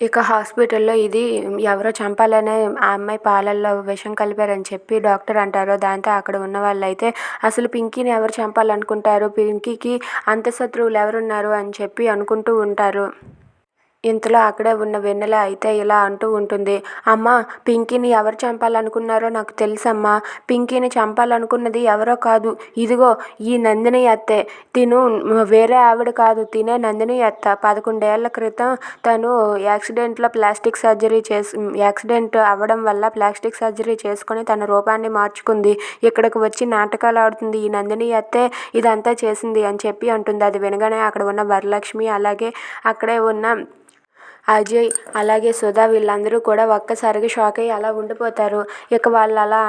ఇక హాస్పిటల్లో ఇది ఎవరో చంపాలనే ఆ అమ్మాయి పాలల్లో విషం కలిపారని చెప్పి డాక్టర్ అంటారు. దాంతో అక్కడ ఉన్న వాళ్ళైతే అసలు పింకీని ఎవరు చంపాలనుకుంటారు? పింకీకి అంత శత్రువులు ఎవరున్నారు అని చెప్పి అనుకుంటూ ఉంటారు. ఇంతలో అక్కడే ఉన్న వెన్నెల అయితే ఇలా అంటూ ఉంటుంది. అమ్మా పింకీని ఎవరు చంపాలనుకున్నారో నాకు తెలుసమ్మా. పింకీని చంపాలనుకున్నది ఎవరో కాదు. ఇదిగో ఈ నందిని అత్తే. తిను వేరే ఆవిడ కాదు. తినే నందిని అత్త. పదకొండేళ్ళ క్రితం తను యాక్సిడెంట్లో ప్లాస్టిక్ సర్జరీ చేసి యాక్సిడెంట్ అవ్వడం వల్ల ప్లాస్టిక్ సర్జరీ చేసుకొని తన రూపాన్ని మార్చుకుంది. ఇక్కడికి వచ్చి నాటకాలు ఆడుతుంది. ఈ నందిని అత్తే ఇదంతా చేసింది అని చెప్పి అంటుంది. అది వినగానే అక్కడ ఉన్న వరలక్ష్మి అలాగే అక్కడే ఉన్న అజయ్ అలాగే సుధా వీళ్ళందరూ కూడా ఒక్కసారిగా షాక్ అయ్యి అలా ఉండిపోతారు. ఇక వాళ్ళు అలా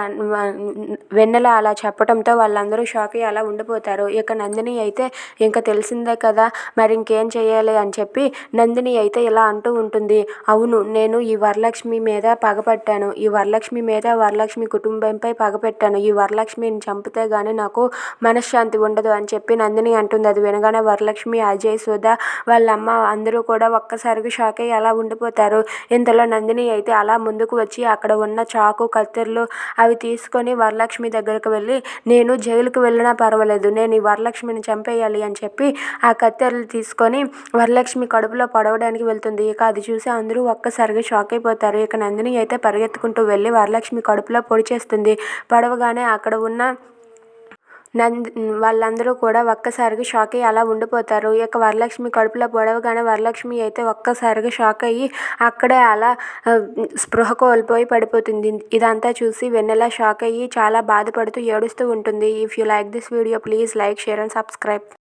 వెన్నెల అలా చెప్పడంతో వాళ్ళందరూ షాక్ అయ్యి అలా ఉండిపోతారు. ఇక నందిని అయితే ఇంకా తెలిసిందే కదా మరి ఇంకేం చేయాలి అని చెప్పి నందిని అయితే ఇలా అంటూ ఉంటుంది. అవును నేను ఈ వరలక్ష్మి మీద పగపట్టాను. ఈ వరలక్ష్మి మీద వరలక్ష్మి కుటుంబంపై పగపెట్టాను. ఈ వరలక్ష్మిని చంపితే గానీ నాకు మనశ్శాంతి ఉండదు అని చెప్పి నందిని అంటుంది. అది వినగానే వరలక్ష్మి అజయ్ సుధా వాళ్ళ అమ్మ అందరూ కూడా ఒక్కసారిగా షాక్ అయ్యి అలా ఉండిపోతారు. ఇంతలో నందిని అయితే అలా ముందుకు వచ్చి అక్కడ ఉన్న చాకు కత్తెరలు అవి తీసుకొని వరలక్ష్మి దగ్గరకు వెళ్ళి నేను జైలుకు వెళ్ళినా పర్వాలేదు. నేను ఈ వరలక్ష్మిని చంపేయాలి అని చెప్పి ఆ కత్తెరలు తీసుకొని వరలక్ష్మి కడుపులో పడవడానికి వెళ్తుంది. ఇక అది చూసి అందరూ ఒక్కసారిగా షాక్ అయిపోతారు. ఇక నందిని అయితే పరిగెత్తుకుంటూ వెళ్ళి వరలక్ష్మి కడుపులో పొడి చేస్తుంది. పడవగానే అక్కడ ఉన్న నంది వాళ్ళందరూ కూడా ఒక్కసారిగా షాక్ అయ్యి అలా ఉండిపోతారు. ఇక వరలక్ష్మి కడుపులో పొడవగానే వరలక్ష్మి అయితే ఒక్కసారిగా షాక్ అయ్యి అక్కడే అలా స్పృహ కోల్పోయి పడిపోతుంది. ఇదంతా చూసి వెన్నెల షాక్ అయ్యి చాలా బాధపడుతూ ఏడుస్తూ ఉంటుంది. If you like this video please like share and subscribe